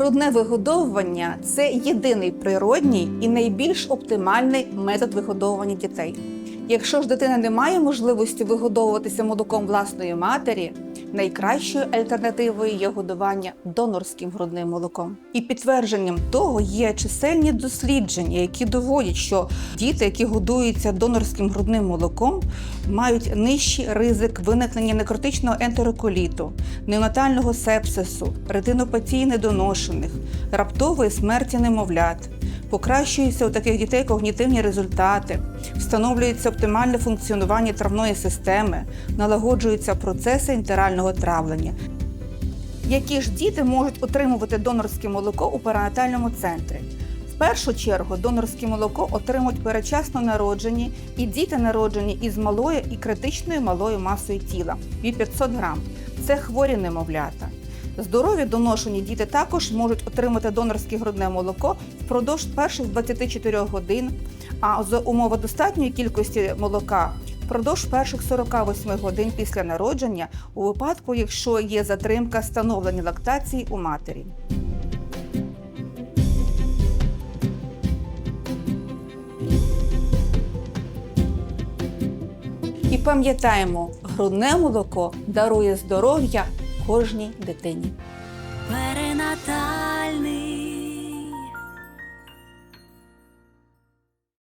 Грудне вигодовування це єдиний природній і найбільш оптимальний метод вигодовування дітей. Якщо ж дитина не має можливості вигодовуватися молоком власної матері, найкращою альтернативою є годування донорським грудним молоком. І підтвердженням того є чисельні дослідження, які доводять, що діти, які годуються донорським грудним молоком, мають нижчий ризик виникнення некротичного ентероколіту, неонатального сепсису, ретинопатії недоношених, раптової смерті немовлят. Покращуються у таких дітей когнітивні результати, встановлюється оптимальне функціонування травної системи, налагоджуються процеси інтерального травлення. Які ж діти можуть отримувати донорське молоко у перинатальному центрі? В першу чергу донорське молоко отримують передчасно народжені і діти народжені із малою і критичною малою масою тіла від 500 грам. Це хворі немовлята. Здорові доношені діти також можуть отримати донорське грудне молоко впродовж перших 24 годин, а за умови достатньої кількості молока впродовж перших 48 годин після народження у випадку, якщо є затримка становлення лактації у матері. І пам'ятаємо, грудне молоко дарує здоров'я кожній дитині. Перинатальний